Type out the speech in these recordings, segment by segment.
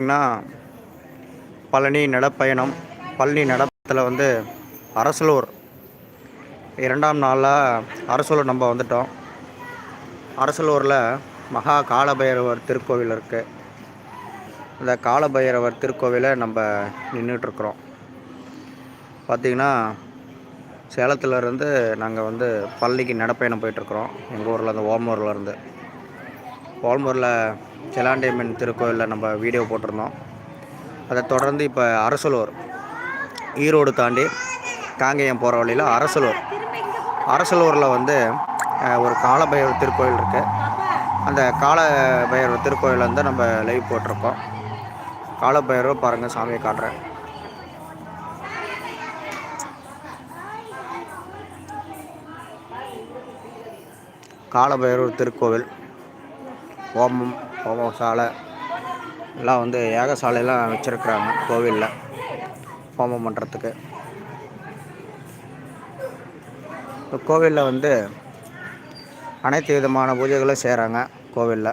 பார்த்தீங்கன்னா பழனி நடப்பயணம் பழனி நடப்பத்தில் வந்து அரசலூர். இரண்டாம் நாளாக அரசலூர் நம்ம வந்துட்டோம். அரசலூரில் மகா காலபைரவர் திருக்கோவில் இருக்குது இந்த காலபைரவர் திருக்கோவிலை நம்ம நின்றுட்டுருக்குறோம் பார்த்திங்கன்னா சேலத்துலேருந்து நாங்கள் வந்து பழனிக்கு நடப்பயணம் போயிட்டுருக்குறோம் எங்கள் ஊரில் அந்த ஓமூர்லேருந்து ஓல்மூரில் செலாண்டியம்மன் திருக்கோயிலில் நம்ம வீடியோ போட்டிருந்தோம். அதை தொடர்ந்து இப்போ அரசலூர் ஈரோடு தாண்டி காங்கேயம் போகிற வழியில் அரசலூர். அரசலூரில் வந்து ஒரு காலபைரவர் திருக்கோயில் இருக்குது அந்த காலபைரவர் திருக்கோயில் வந்து நம்ம லைவ் போட்டிருக்கோம். காலபைரவர் பாருங்கள் சாமியை காட்டுறேன். காலபைரவர் திருக்கோவில் ஓமம். ஹோம சாலை எல்லாம் வந்து ஏகசாலையெல்லாம் வச்சுருக்குறாங்க கோவிலில் ஹோமம் பண்ணுறதுக்கு இந்த கோவிலில் வந்து அனைத்து விதமான பூஜைகளும் செய்கிறாங்க கோவிலில்.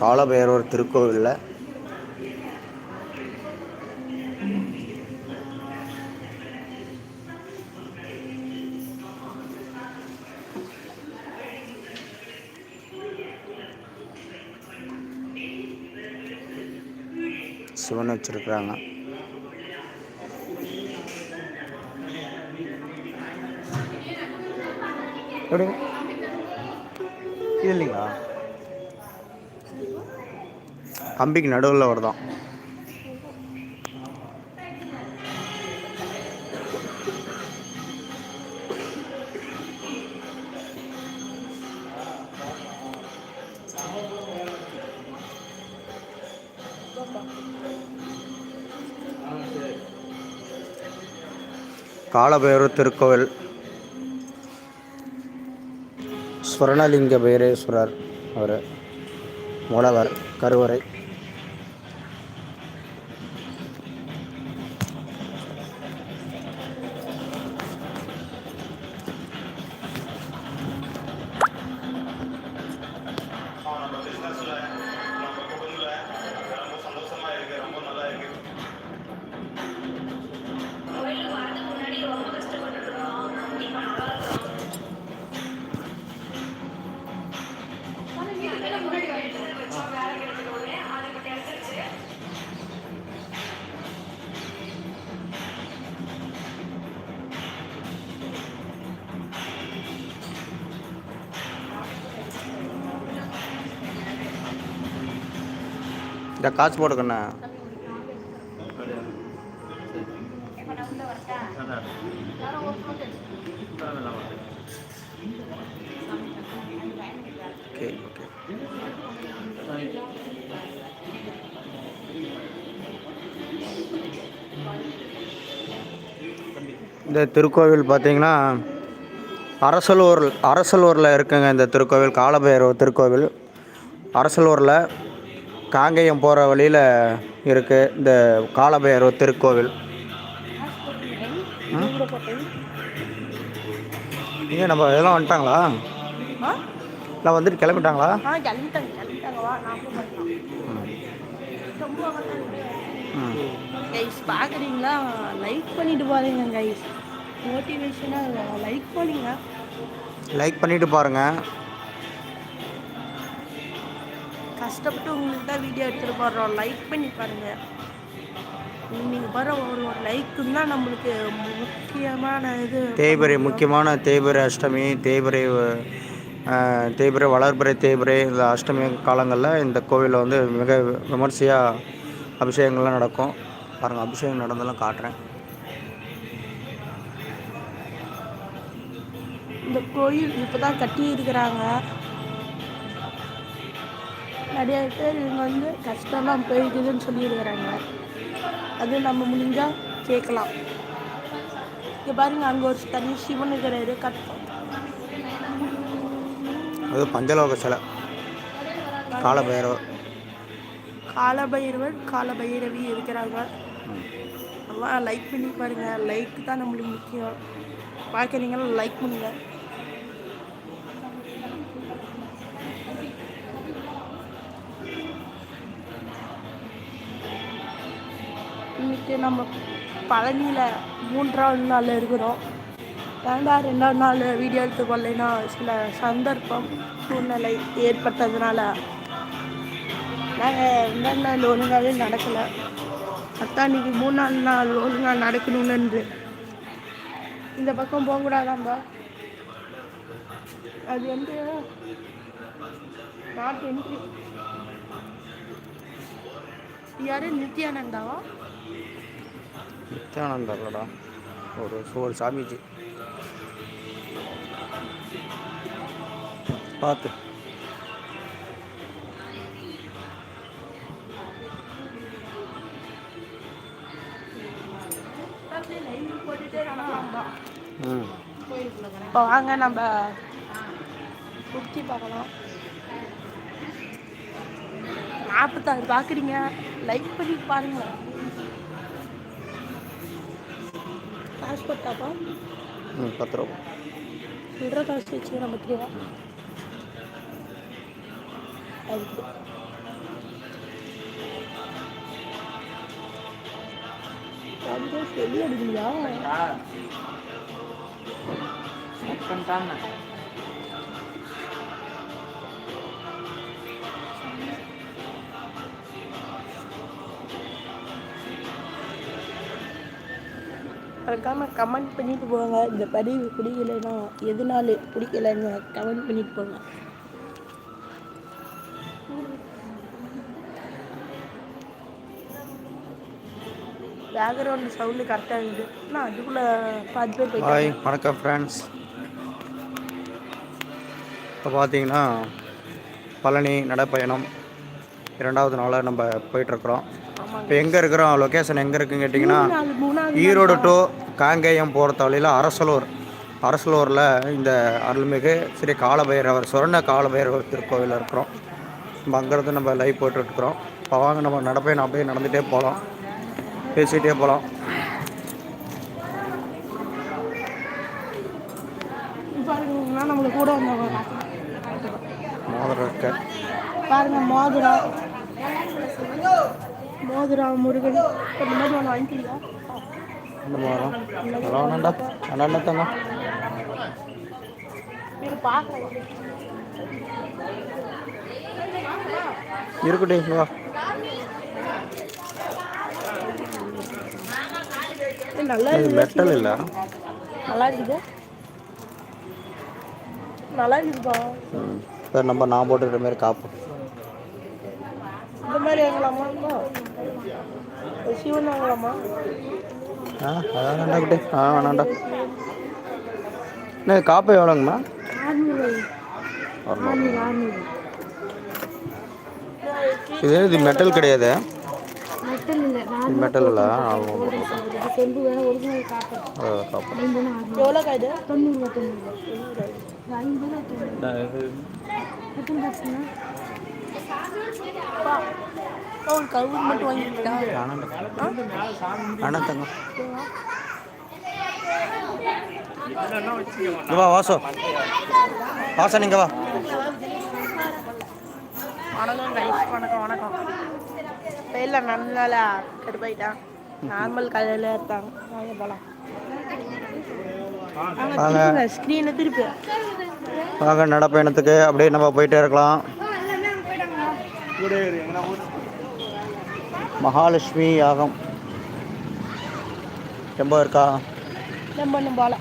காலபைரவர் திருக்கோவிலில் வச்சுருக்குறாங்க. எப்படி? இது இல்லைங்களா? கம்பிக்கு நடுவில் வருதான். காலபைரவர் திருக்கோவில் ஸ்வர்ணலிங்க பைரேஸ்வரர் அவர் மூலவர் கருவறை. இந்த காசு போட்டுக்கண்ணா ஓகே ஓகே இந்த திருக்கோவில் பார்த்தீங்கன்னா அரசலூர் அரசலூரில் இருக்குங்க இந்த திருக்கோவில் காலபைரவர் திருக்கோவில். அரசலூரில் காங்கேயம் போகிற வழியில் இருக்குது இந்த காலபைரவர் திருக்கோவில். இங்கே நம்ம இதெல்லாம் வந்துட்டாங்களா? எல்லாம் வந்துட்டு கிளம்பிட்டாங்களா? கைஸ் பார்க்குறீங்களா லைக் பண்ணிட்டு பாருங்க கைஸ் மோட்டிவேஷனாக லைக் பண்ணுங்க. லைக் பண்ணிட்டு பாருங்கள் கஷ்டப்பட்டு உங்களுக்கு தான் வீடியோ எடுத்துகிட்டு போடுறோம் லைக் பண்ணி பாருங்க. நீங்கள் பாரு ஒரு ஒரு லைக்கு தான் நம்மளுக்கு முக்கியமான இது. தேய்பிரை முக்கியமான தேய்பிரை அஷ்டமி தேய்பிரை தேய்பிரை வளர்பிறை தேய்பிரை இந்த அஷ்டமி காலங்களில் இந்த கோவிலில் வந்து மிக விமர்சையாக அபிஷேகங்கள்லாம் நடக்கும். பாருங்கள் அபிஷேகம் நடந்தெல்லாம் காட்டுறேன். இந்த கோயில் இப்போ தான் கட்டி இருக்கிறாங்க நிறைய பேர் இவங்க வந்து கஷ்டம்லாம் போயிருக்குதுன்னு சொல்லியிருக்கிறாங்க. அது நம்ம முடிஞ்சால் கேட்கலாம். இங்கே பாருங்க அங்கே ஒரு தனி சிவன் இருக்கிறாரு கட் அது பஞ்சலோக சிலை. காலபைரவர். காலபைரவர் காலபைரவி இருக்கிறாங்க. எல்லாம் லைக் பண்ணி பாருங்கள் லைக் தான் நம்மளுக்கு முக்கியம். பார்க்குறீங்களா லைக் பண்ணுங்க. இன்னைக்கு நம்ம பழனியில் மூன்றாவது நாள் இருக்கிறோம். ஏன்டா ரெண்டாவது நாள் வீடியோ எடுத்து கொள்ளைன்னா சில சந்தர்ப்பம் சூழ்நிலை ஏற்பட்டதுனால நாங்கள் ரெண்டாவது நாள் ஒழுங்காகவே நடக்கலை. அத்தான் மூணாவது நாள் ஒழுங்காக நடக்கணும்னு இந்த பக்கம் போகக்கூடாதாம்பா? அது வந்து நாட் என்ட்ரி யாரு நித்யானந்தாவா? நித்யானந்தா ஒரு ஒரு சாமிஜி பார்த்து இப்போ வாங்க நம்ம சுற்றி பார்க்கலாம். நாற்பத்தாறு பார்க்குறீங்க லைக் பண்ணி பாருங்களேன் காசு போட்டாப்பா? ம் பத்து ரூபா சில்லற காசு வச்சு நம்ம தெரியவா அதுக்கு. அதுக்கு சொல்லி அடிக்கலையா மறக்காம கமெண்ட் பண்ணிட்டு போங்க. இந்த பதிவு பிடிக்கலைன்னா எதனால பிடிக்கலைன்னு கமெண்ட் பண்ணிட்டு போங்க. பேக்ரவுண்ட் சவுண்டு கரெக்டாக இருக்குது. ஆனால் அதுக்குள்ளே பாதி பேர் ஹாய் போயிட்டாங்க வணக்கம் ஃப்ரெண்ட்ஸ் இப்போ பார்த்தீங்கன்னா பழனி நடைப்பயணம் இரண்டாவது நாளாக நம்ம போயிட்டுருக்குறோம் இப்போ எங்கே இருக்கிறோம்? லொக்கேஷன் எங்கே இருக்குன்னு கேட்டிங்கன்னா ஈரோடு டு காங்கேயம் போகிற வழியில் அரசலூர். அரசலூரில் இந்த அருள்மிகு ஸ்ரீ காலபைரவர் சுரண்ட காலபைரவர் திருக்கோவில் இருக்கிறோம். நம்ம அங்கேருந்து நம்ம லைவ் போட்டுருக்குறோம் இப்போ வாங்க நம்ம நடப்பயணம் அப்படியே நடந்துகிட்டே போகலாம் பேசிகிட்டே போகலாம் நம்மளுக்கு கூட வந்தவங்க. மோதிரம் இருக்க. பாருங்க மோதிரம் மோதிரம் முருகன். இந்த மாதிரி ஒன்று வாங்கிக்கிறீங்களா? இந்த மோதிரம் அதெல்லாம் வேணாண்டா வேணாண்டா தங்க இது பார்க்கலாம் இருக்கட்டும் வா இது நல்லா மெட்டல் இல்லை நல்லா இருக்குது நல்லா இருக்குதுப்பா சரி நம்ம நான் போட்டுக்கிற மாதிரி காப்பு இந்த மாதிரி ஒரு சிவன் வாங்கலாமா ஆ அதான் வேண்டாம் குட்டி. ஆ வேணாண்டா. என்ன காப்பு எவ்வளோங்கம்மா? இது இது மெட்டல் கிடையாது? மெட்டல் இல்லை. காப்பு. ஒரு கவுர் மட்டும் வாங்கிக்கிட்டா வேணாண்டா வேணாம் தங்க வா வாசோ வாசன் இங்க வா வணக்கம் கைஸ் வணக்கம் வணக்கம் வெயில நல்ல கடுப்பாயிட்டான் நார்மல் கலரில் எடுத்தாங்க வாங்க போகலாம். ஸ்க்ரீனை திருப்பி வாங்க நடப்பயணத்துக்கு அப்படியே நம்ம போயிட்டே இருக்கலாம் மகாலட்சுமி யாகம். ரொம்ப இருக்கா? போகல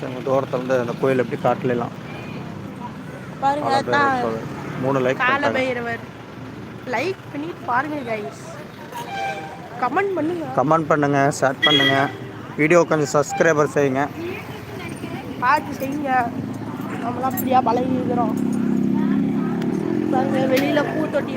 சரி, தூரத்துல இருந்து அந்த கோயில் எப்படி காட்டலாம்? பாருங்க பல. மூணு லைக் கால பைரவர். லைக் பண்ணிட்டு பாருங்க கைஸ் கமெண்ட் பண்ணுங்க. கமெண்ட் பண்ணுங்க ஷேர் பண்ணுங்க. வீடியோ கொஞ்சம் சப்ஸ்கிரைபர் செய்யுங்க. பார்த்து செய்யுங்க. நம்மளாம் அப்படியா பழகி இருக்கிறோம் பாருங்க வெளியில பூ தொட்டி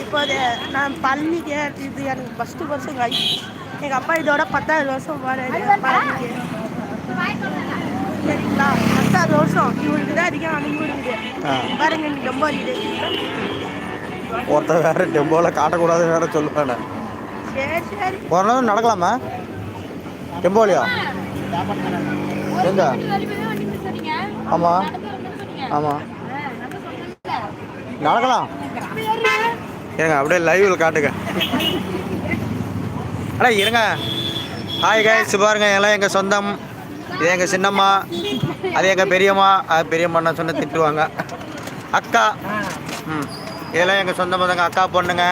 இப்போ அது நான் பழனிக்கு இது எனக்கு ஃபஸ்ட்டு வருஷம் காய் எங்கள் அப்பா இதோட பத்தாவது வருஷம் பழனிக்கு சரிங்களா? பத்தாவது வருஷம். இவருக்கு தான் அதிகம் ஆ. பாருங்க ரொம்ப அறியுது ஒருத்தர் வேறு டெம்போவில் காட்டக்கூடாது வேற சொல்லுவானே. சரி ஒரு நாள் நடக்கலாமா? டெம்போலியா எங்க? ஆமாம் ஆமாம் நடக்கலாம். இருங்க அப்படியே லைவில் காட்டுங்க. அண்ணா இருங்க. ஹாய் கைஸ் பாருங்க எல்லாம் எங்கள் சொந்தம். இது எங்கள் சின்னம்மா. அது எங்கள் பெரியம்மா. அது பெரியம்மா சொன்ன திட்டுவாங்க. அக்கா. ம். இதெல்லாம் எங்கள் சொந்த பந்தங்க அக்கா பொண்ணுங்க.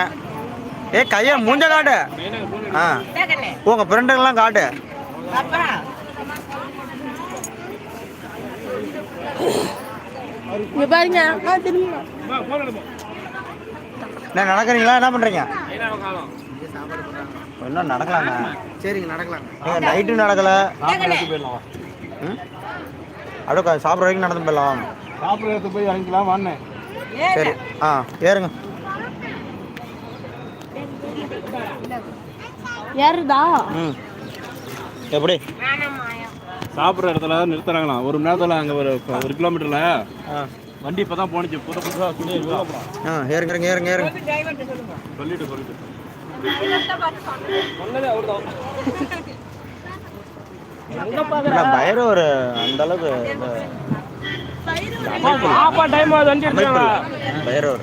ஏ கையை மூஞ்ச காட்டு. ஆ. உங்கள் ஃப்ரெண்டுங்கெல்லாம் காட்டு. இங்க பாருங்க. என்ன நடக்கிறீங்களா? என்ன பண்ணுறீங்க இன்னும் நடக்கலாங்க? சரிங்க நடக்கலாம் நைட்டு நடக்கலை. அப்படியே சாப்பிட்ற வரைக்கும் நடந்து போயிடலாம். சாப்பிட்றதுக்கு போய் வாங்கிக்கலாம் வாண்ணேன் சரி. ஆ ஏறுங்க. ம். எப்படி? சாப்பிட்ற இடத்துல நிறுத்துறாங்களாம். ஒரு மணி நேரத்தில் அங்கே ஒரு ஒரு கிலோமீட்டரில் ஆ. வண்டி இப்போ தான் போணுச்சு. புது புதுசாக சொல்லி ஆ ஏறுங்க ஏறுங்க ஏறுங்க. சொல்லிட்டு சொல்லிட்டு. பயிர் ஒரு அந்த அளவுக்கு டைம் வண்டி பயிர் ஒரு.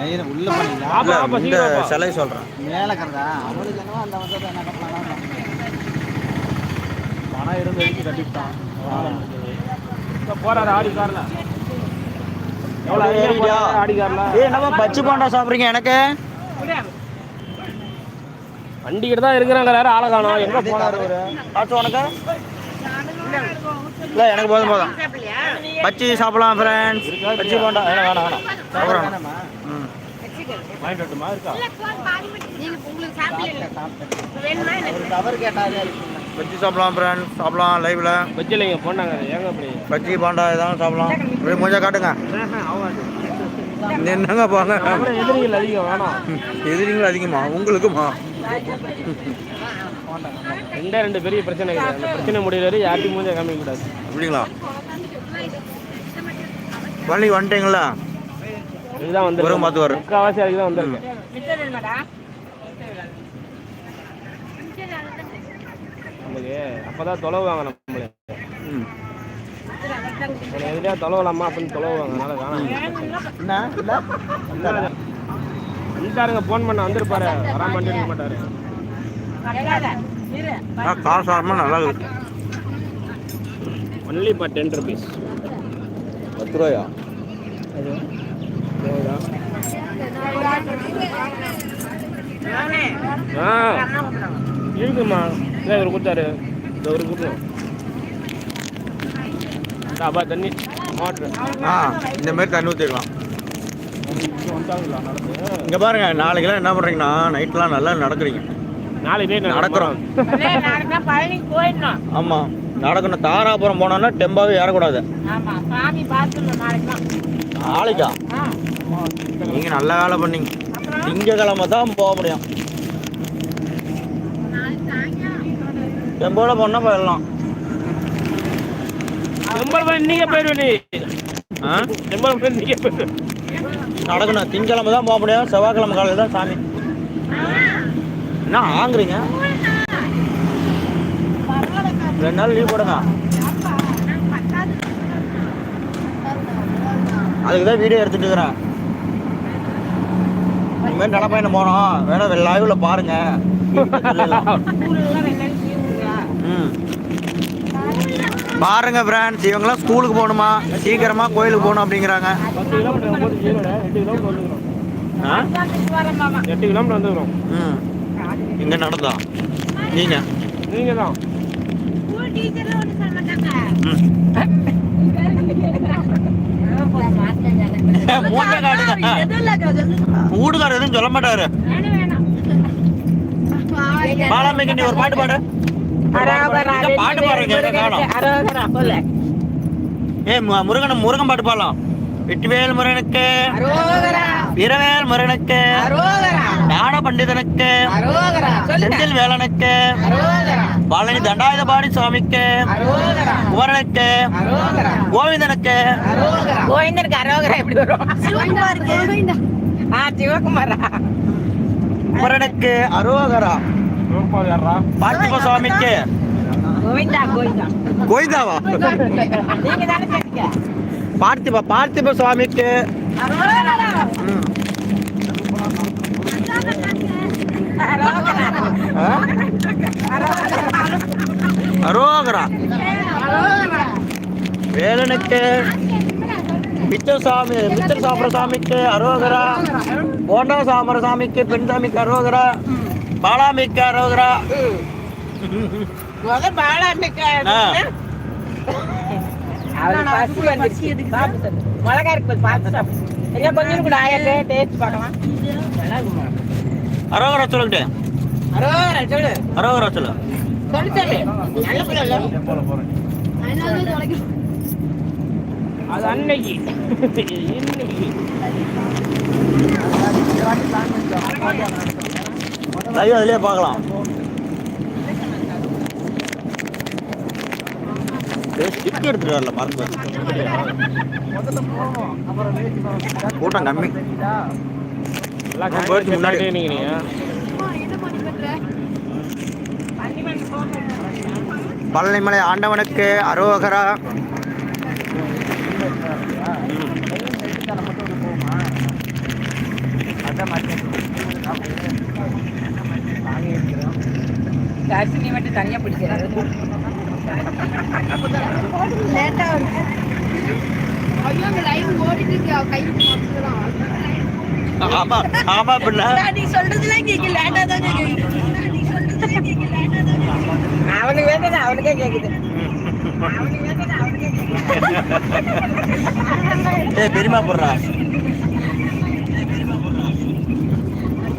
இந்த சிலை சொல்கிறேன் மேலே கறதா அவனுக்கு என்னவோ அந்த வருஷத்தை என்ன கட்டலாம் பணம் இருந்து வரைக்கும் கட்டிவிட்டான் போறாரு ஆடி காரில் ஆடி காரில் ஏய் என்னப்பா பச்சை பாண்டா சாப்பிட்றீங்க எனக்கு? வண்டிக்கிட்ட தான் இருக்கிறாங்க வேற ஆளை காணோம். எங்க போனாரு ஆச்சு உனக்கு? இல்லை எனக்கு போதும் போதும். பச்சி சாப்பிடலாம் ஃப்ரெண்ட்ஸ் பச்சி போண்டா வேணாம் வேணாம் வேணாம். வாங்கிட்டு வரட்டுமா? இருக்கா? சாப்பிடலாம் ஃப்ரெண்ட்ஸ் சாப்பிடலாம் லைவில் வச்சில்லைங்க போனாங்க ஏங்க அப்படி பச்சி பாண்டா இதான் சாப்பிடலாம். அப்படியே கொஞ்சம் காட்டுங்க. என்னங்க போங்க? எதிரிகள் அதிகம் வேணாம். எதிரிங்களும் அதிகமா? உங்களுக்குமா? ரெண்டே ரெண்டு பெரிய பிரச்சனை அந்த பிரச்சனை முடியல யார்ட்டையும் மூஞ்ச காமிக்க கூடாது. அப்படிங்களா? பள்ளி வந்துட்டீங்களா? இதுதான் வந்து ஒரு மாத்து வரும். முக்கால்வாசி அதுக்கு தான் வந்திருக்கேன் நமக்கு அப்பதான் தொலைவாங்க நம்மளே எதிரியா தொலைவலாமா அப்படின்னு தொலைவாங்க அதனால வேணாம் வந்துட்டாருங்க ஃபோன் பண்ண வந்திருப்பாரு. வராம வண்டி எடுக்க மாட்டாரு. ஆ காரசாரமாக நல்லா இருக்கு. ஒன்லி இப்போ டென் ருபீஸ் பத்து ரூபாயா? ஆ இருக்குமா? இதோ இவர் கொடுத்தாரு. இந்த ஒரு கொடுத்தோம் அப்பா தண்ணி. மோட்ரு ஆ இந்த மாதிரி தண்ணி ஊற்றிக்கலாம் இங்கே பாருங்க நாளைக்கெல்லாம் என்ன பண்ணுறீங்கன்னா நைட்லாம் நல்லா நடக்கிறீங்க. நாளைக்கு நைட் நடக்கிறோம். ஆமாம் நடக்கணும். தாராபுரம் போனோன்னா டெம்பாவே ஏறக்கூடாது. நாளைக்கா? நீங்கள் நல்ல வேலை பண்ணீங்க. திங்கக்கிழமை தான் போக முடியும். டெம்போவில் போனால் போயிடலாம். நீங்க நீங்க நடக்கணும். திங்கக்கிழமை தான் போக முடியும். செவ்வாய்க்கிழமை காலையில் தான் சாமி. என்ன ஆங்குறீங்க? ரெண்டு நாள் லீவ் போடுங்க. அதுக்கு தான் வீடியோ எடுத்துட்டு இருக்கிறேன். இனிமேல் நடப்பயணம் போனோம் வேணா லைவில் பாருங்க. ம். பாருங்க. ஃப்ரெண்ட்ஸ் இவங்கெல்லாம் ஸ்கூலுக்கு போகணுமா? சீக்கிரமா கோயிலுக்கு போகணும் அப்படிங்கிறாங்க. எட்டு கிலோமீட்டர் வந்துக்கிறோம் ஆ? எட்டு கிலோமீட்டர் வந்துக்கிறோம் ம். இங்கே நடந்தா. நீங்கள் நீங்க தான் ம். வீடுக்காரர் எதுவும் சொல்ல மாட்டாரு. பாலாம்பிக்கு நீ ஒரு பாட்டு பாடு. பாட்டு பாடுறீங்க ஏ முருகன் முருகன் பாட்டு பாடலாம். வெற்றிவேல் முருகனுக்கு அரோகரா. வீரவேல் முருகனுக்கு ஞான பண்டிதனுக்கு செந்தில் வேலனுக்கு பழனி தண்டாயுதபாணி சுவாமிக்கு குமரனுக்கு அரோகரா. கோவிந்தனுக்கு. அரோகரா. எப்படி வரும்? ஆ சிவகுமாரா. குமரனுக்கு அரோகரா. பார்த்திப சுவாமிக்கு கோவிந்தா கோவிந்தா. கோவிந்தாவா? நீங்க தானே கேட்டீங்க. பார்த்திப பார்த்திப சுவாமிக்கு. அரோகரா. வேலனுக்கு. மிச்சர் சாமி மிச்சர் சாப்பிட்ற சாமிக்கு அரோகரா. போண்டா சாமர சாமிக்கு பெண் சாமிக்கு அரோகரா. பாலாமிக்கு அரோகரா. முத பாலாம்பிக்கா ஆ. அவளுக்கு பசி வந்துருச்சு. சாப்பிடு சொல்லு. மிளகா இருக்கு பாரு, பார்த்து சாப்பிடு. கொஞ்சம் கூட ஆயாக்கு டேஸ்ட் பார்க்கலாம்? அரோகரா சொல்லுங்க அரோகரா, சொல்லு. அரோகரா சொல்லு. சொல்லு சொல்லு. நல்ல பிள்ளை? அது அன்னைக்கு. இன்னைக்கு. லைவ் அதுலயே பார்க்கலாம். ஸ்டிக் எடுத்துட்டு வரல மறந்து கூட்டம் கம்மி போயிடுச்சு முன்னாடி. பழனிமலை ஆண்டவனுக்கு அரோகரா. தர்ஷினி மட்டும் தனியா பிடிக்கிறாரு. லேட்டாக இருக்கு ஐயோ அந்த லைவ் ஓடிட்டு கை ஆமா ஆமா பின்ன. நீ சொல்றதுலாம் தான் அவனுக்கு அவனுக்கே கேக்குது. பெரியமா போடுறா.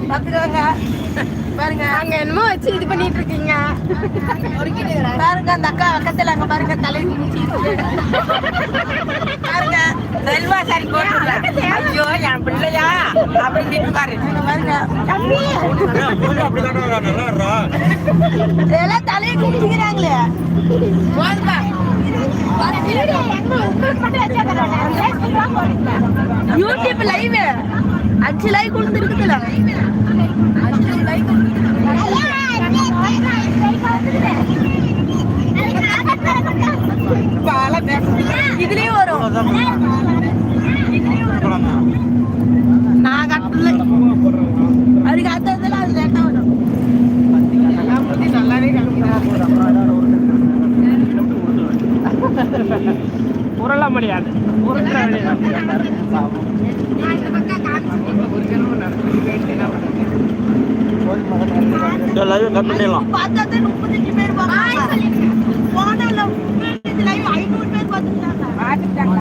பார்த்துக்கோங்க பாருங்க. அங்க என்னமோ வச்சு இது பண்ணிட்டு இருக்கீங்க. பாருங்க அந்த அக்கா பக்கத்துல அங்க பாருங்க தலை பாருங்க செல்வா சரி போட்டு ஐயோ என் பிள்ளையா அப்படின்னு பாரு. பாருங்க எல்லாம் தலையை குடிச்சுக்கிறாங்களே போதுப்பா யூடியூப் லைவ் அஞ்சு லைவ் கொண்டு இருக்குதுல அஞ்சு லைவ் இதுலயும் வரும். நான் கட்டல. அதுக்கு அந்த அது லேட்டா வரும். நல்லாவே உரலாம் முடியாது உருட்டுற வேலையதான். லைவ் கட் பண்ணிடலாம்.